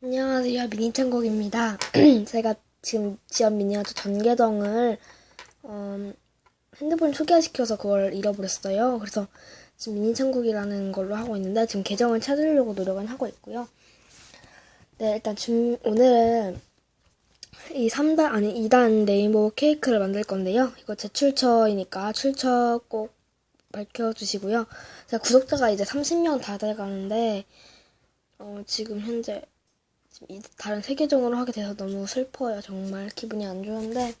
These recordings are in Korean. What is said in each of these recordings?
안녕하세요. 미니창곡입니다. 제가 지금 지연 미니어처 전계정을 음, 핸드폰 소개시켜서 그걸 잃어버렸어요. 그래서 지금 미니창곡이라는 걸로 하고 있는데 지금 계정을 찾으려고 노력은 하고 있고요. 네, 일단 준, 오늘은 이 3단, 아니 2단 네이버 케이크를 만들 건데요. 이거 제 출처이니까 출처 꼭 밝혀주시고요. 제가 구독자가 이제 30명 다 돼가는데 어, 지금 현재 다른 세 계정으로 하게 돼서 너무 슬퍼요. 정말 기분이 안 좋은데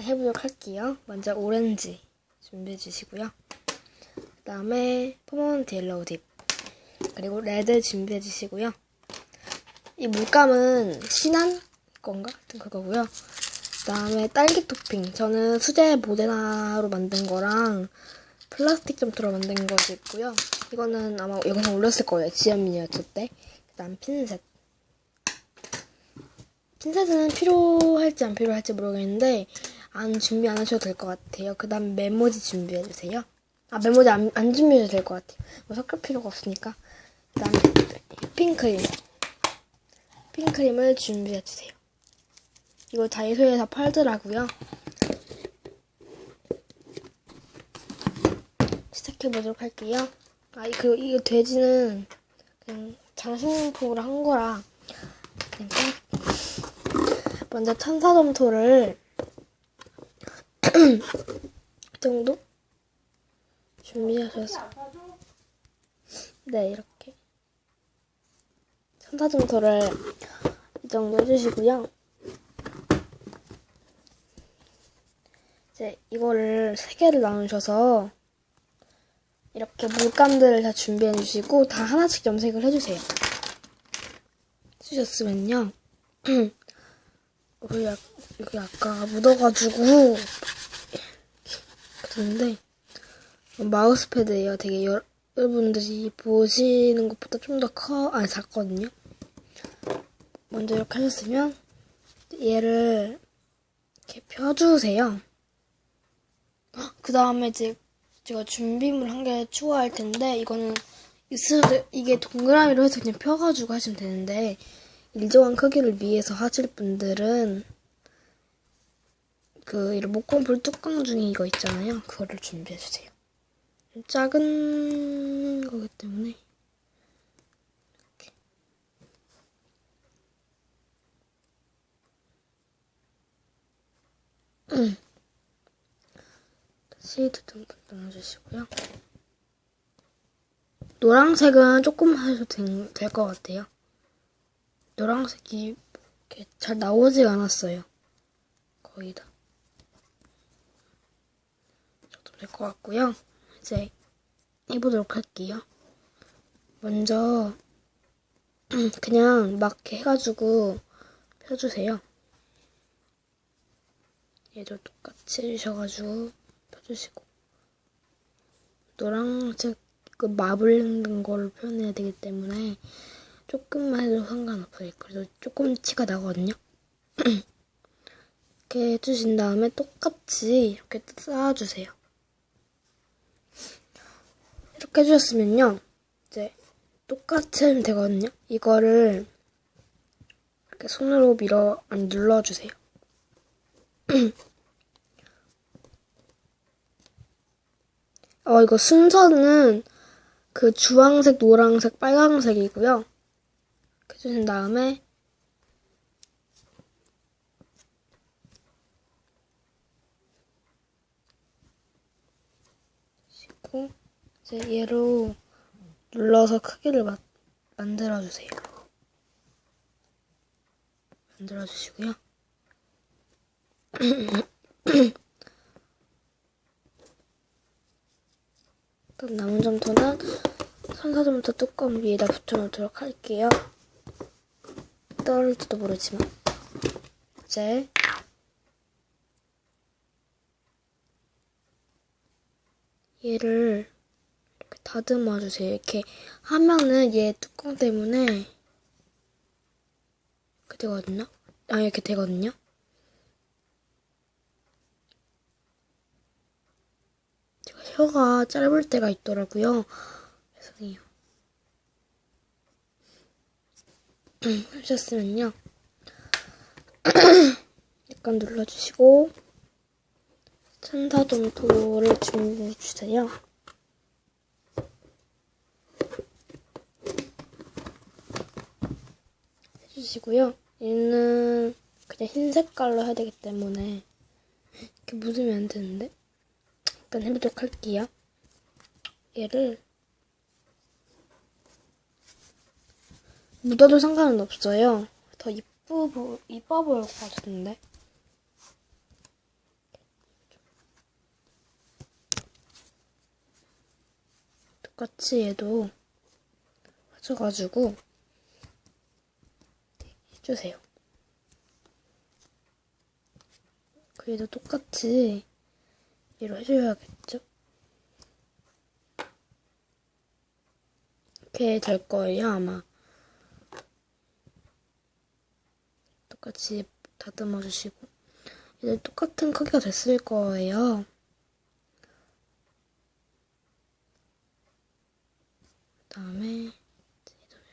해보도록 할게요. 먼저 오렌지 준비해 주시고요. 그 다음에 퍼먼트 옐로우 딥 그리고 레드 준비해 주시고요. 이 물감은 신한 건가? 하여튼 그거고요. 그 다음에 딸기 토핑. 저는 수제 모데나로 만든 거랑 플라스틱 점토로 만든 거도 있고요. 이거는 아마 영상 올렸을 거예요. 지연 미니어처 때. 그 다음 핀셋. 핀셋은 필요할지 안 필요할지 모르겠는데 안 준비 안 하셔도 될 것 같아요. 그 다음 메모지 준비해 주세요. 아 메모지 안, 안 준비해도 될 것 같아요. 뭐 섞을 필요가 없으니까. 그 다음에 휘핑크림. 휘핑크림을 준비해 주세요. 이거 다이소에서 팔더라고요. 시작해 보도록 할게요. 아, 그, 이거 돼지는 그냥 장식용품으로 한 거라 그냥 까- 먼저 천사 점토를 이 정도 준비하셔서 네 이렇게 천사 점토를 이 정도 해주시고요. 이제 이거를 세 개를 나누셔서 이렇게 물감들을 다 준비해 주시고 다 하나씩 염색을 해주세요. 해주셨으면요. 여기, 약, 여기 아까 묻어가지고 그랬는데 마우스패드예요. 되게 여, 여러분들이 보시는 것보다 좀 더 커, 아니 작거든요. 먼저 이렇게 하셨으면 얘를 이렇게 펴주세요. 그 다음에 이제 제가 준비물 한 개 추가할 텐데 이거는 이게 동그라미로 해서 그냥 펴가지고 하시면 되는데 일정한 크기를 위해서 하실 분들은 그 이런 목공풀 뚜껑 중에 이거 있잖아요. 그거를 준비해 주세요. 작은 거기 때문에 이렇게. 음. 시드 좀 넣어주시고요. 노란색은 조금 하셔도 될 것 같아요. 노란색이 잘 나오지 않았어요. 거의 다. 저도 될것 같고요. 이제 해보도록 할게요. 먼저 그냥 막 해가지고 펴주세요. 얘도 똑같이 해주셔가지고 펴주시고 노란색 그 마블링된 걸로 표현해야 되기 때문에 조금만 해도 상관없어요. 그래도 조금 티가 나거든요. 이렇게 해주신 다음에 똑같이 이렇게 쌓아주세요. 이렇게 해주셨으면요. 이제 똑같이 하면 되거든요. 이거를 이렇게 손으로 밀어, 안 눌러주세요. 어, 이거 순서는 그 주황색, 노란색, 빨강색이고요. 해주신 다음에 고 이제 얘로 눌러서 크기를 마, 만들어주세요. 만들어주시고요. 그럼 남은 점토는 선사점토 뚜껑 위에다 붙여놓도록 할게요. 떨어질지도 모르지만 이제 얘를 이렇게 다듬어 주세요. 이렇게 하면은 얘 뚜껑 때문에 이렇게 되거든요. 아 이렇게 되거든요. 제가 혀가 짧을 때가 있더라고요. 죄송해요. 하셨으면요. 약간 눌러주시고 천사점토를 준비해 주세요. 해주시고요. 얘는 그냥 흰 색깔로 해야 되기 때문에 이렇게 묻으면 안 되는데 일단 해보도록 할게요. 얘를 묻어도 상관은 없어요. 더 이쁘 보, 이뻐 보일 것 같은데. 똑같이 얘도 하셔가지고 해주세요. 그 얘도 똑같이 얘로 해줘야겠죠? 이렇게 될 거예요, 아마. 같이 다듬어 주시고 이제 똑같은 크기가 됐을 거예요. 그 다음에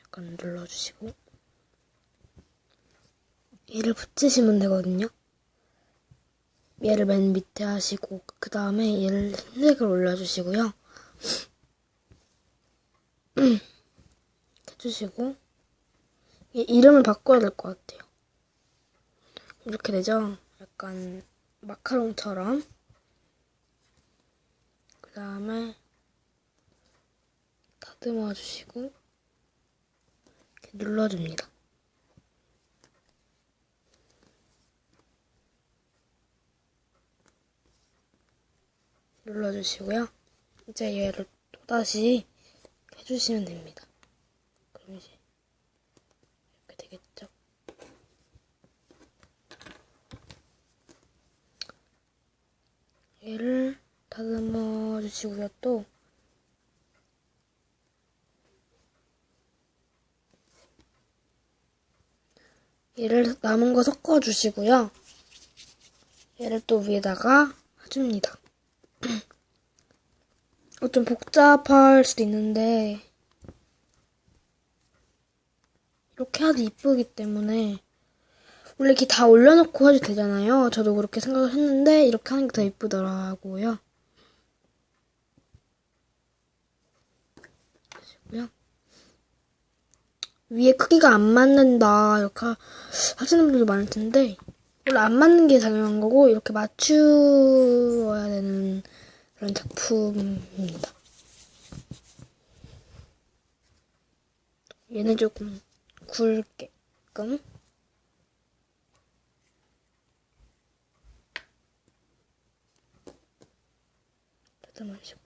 약간 눌러주시고 얘를 붙이시면 되거든요. 얘를 맨 밑에 하시고 그 다음에 얘를 흰색을 올려주시고요. 해주시고 얘 이름을 바꿔야 될 것 같아요. 이렇게 되죠? 약간 마카롱처럼. 그 다음에 다듬어 주시고 눌러줍니다. 눌러주시고요. 이제 얘를 또다시 해주시면 됩니다. 그럼 이제 이렇게 되겠죠? 얘를 다듬어 주시고요. 또 얘를 남은 거 섞어 주시고요. 얘를 또 위에다가 해줍니다. 어, 좀 복잡할 수도 있는데 이렇게 하도 이쁘기 때문에 원래 이렇게 다 올려놓고 해도 되잖아요. 저도 그렇게 생각을 했는데 이렇게 하는 게더 이쁘더라고요. 그리고요. 위에 크기가 안 맞는다 이렇게 하시는 분들도 많을 텐데 원래 안 맞는 게 당연한 거고 이렇게 맞추어야 되는 그런 작품입니다. 얘는 조금 굵게끔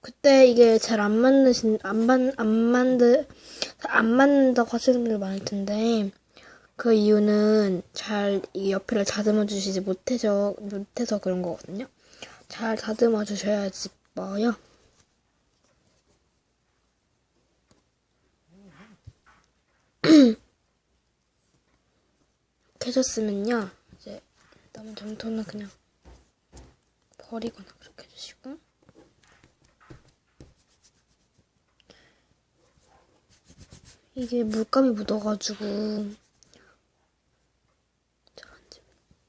그때 이게 잘안 맞는 안만 안 만드 안 맞는다고 하시는 분들 많을 텐데 그 이유는 잘 이 옆에를 다듬어 주시지 못해서 못해서 그런 거거든요. 잘 다듬어 주셔야지 뭐요. 해줬으면요. 이제 남은 점토는 그냥 버리거나 그렇게 해주시고 이게 물감이 묻어가지고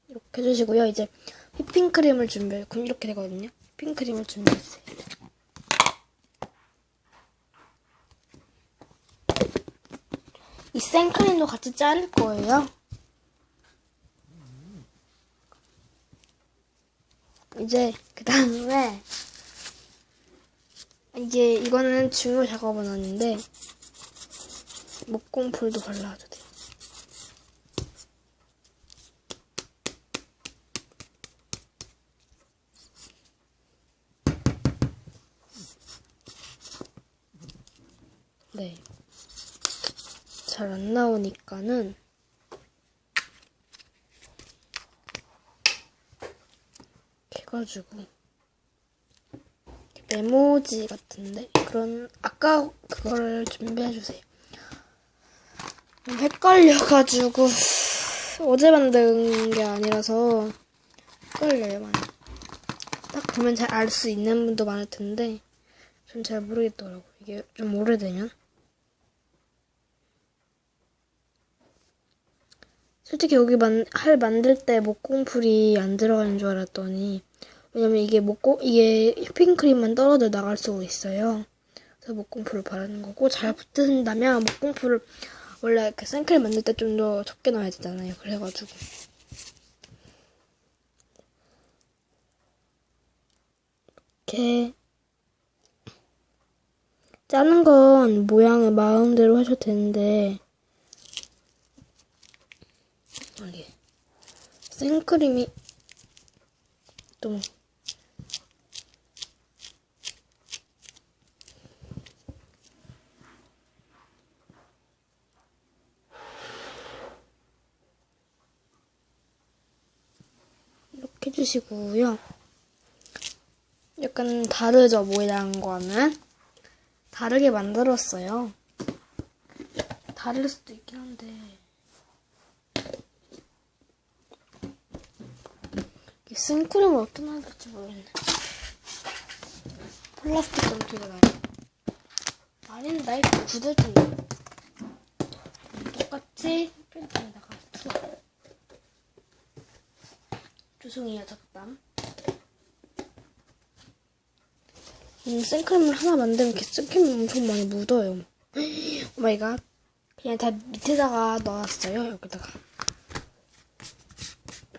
이렇게 해주시고요. 이제 휘핑크림을 준비해 그럼 이렇게 되거든요. 휘핑크림을 준비해주세요. 이 생크림도 같이 자를 거예요. 이제 그 다음에 이게 이거는 중요 작업은 아닌데 목공풀도 발라도 돼요. 네. 잘 안 나오니까는 해가지고 메모지 같은데 그런 아까 그걸 준비해 주세요. 헷갈려가지고 어제 만든 게 아니라서 헷갈려요 많이. 딱 보면 잘 알 수 있는 분도 많을 텐데 전 잘 모르겠더라고. 이게 좀 오래되면. 솔직히 여기 만, 할 만들 때 목공풀이 안 들어가는 줄 알았더니 왜냐면 이게 목공 이게 휘핑크림만 떨어져 나갈 수가 있어요. 그래서 목공풀을 바르는 거고 잘 붙는다면 목공풀을 원래 그 생크림 만들 때 좀 더 적게 넣어야 되잖아요. 그래가지고. 이렇게. 짜는 건 모양을 마음대로 하셔도 되는데. 생크림이 좀이렇게 해주시고요. 약간 다르죠 모양과는 다르게 만들었어요. 다를 수도 있긴 한데 이 생크림을 어떤 할 될지 모르겠네. 플라스틱 전투가 나요. 이거 굳을 텐데. 똑같이 필통에다가 툭. 죄송해요 잠깐. 음, 생크림을 하나 만들면 이렇게 생크림이 엄청 많이 묻어요. 오마이갓. 그냥 다 밑에다가 넣었어요. 여기다가.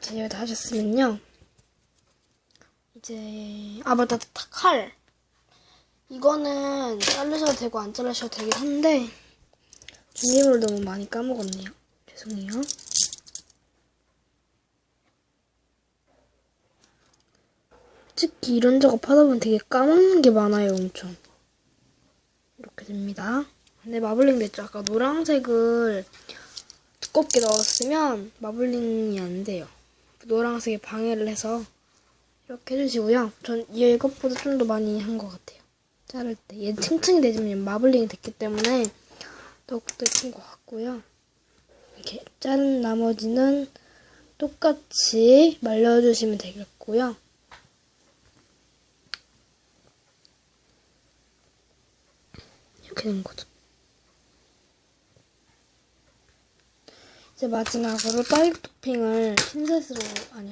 자, 여기 다 하셨으면요. 이제, 아, 맞다. 다- 칼. 이거는 자르셔도 되고 안 자르셔도 되긴 한데, 준비물을 너무 많이 까먹었네요. 죄송해요. 특히 이런 작업 하다 보면 되게 까먹는 게 많아요, 엄청. 이렇게 됩니다. 근데 마블링 됐죠? 아까 노란색을 두껍게 넣었으면 마블링이 안 돼요. 노란색에 방해를 해서 이렇게 해주시고요. 전 이것보다 좀 더 많이 한 것 같아요. 자를 때. 얘 층층이 되지만 마블링이 됐기 때문에 더욱더 예쁜 것 같고요. 이렇게 자른 나머지는 똑같이 말려주시면 되겠고요. 이렇게 된 거죠. 이제 마지막으로 딸기 토핑을 핀셋으로 아니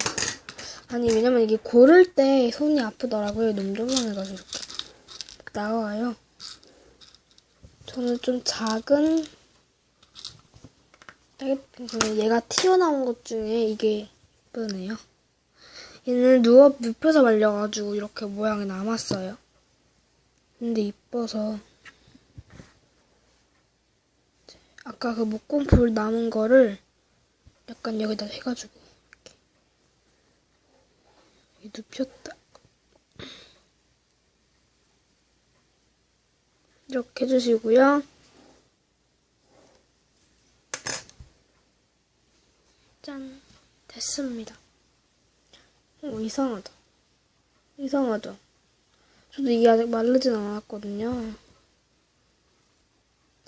아니 왜냐면 이게 고를 때 손이 아프더라고요. 너무 조그만해가지고 이렇게 나와요. 저는 좀 작은 딸기 토핑 얘가 튀어나온 것 중에 이게 예쁘네요. 얘는 누워 눕혀서 말려가지고 이렇게 모양이 남았어요. 근데 이뻐서 아까 그 목공풀 남은 거를 약간 여기다 해가지고 이렇게 눕혔다. 이렇게 해주시고요. 짠. 됐습니다. 오 이상하다. 이상하죠 저도 이게 아직 마르진 않았거든요.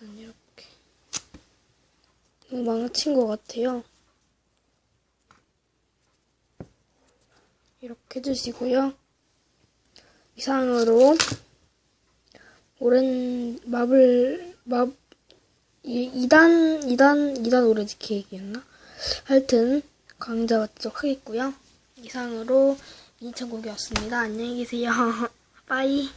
일단 이렇게 망친 것 같아요. 이렇게 해주시고요. 이상으로 오렌 마블 마 2단 2단 2단 오렌지 케이크였나? 하여튼 강좌 맞도록 하겠고요. 이상으로 2,000곡이었습니다. 안녕히 계세요. 빠이.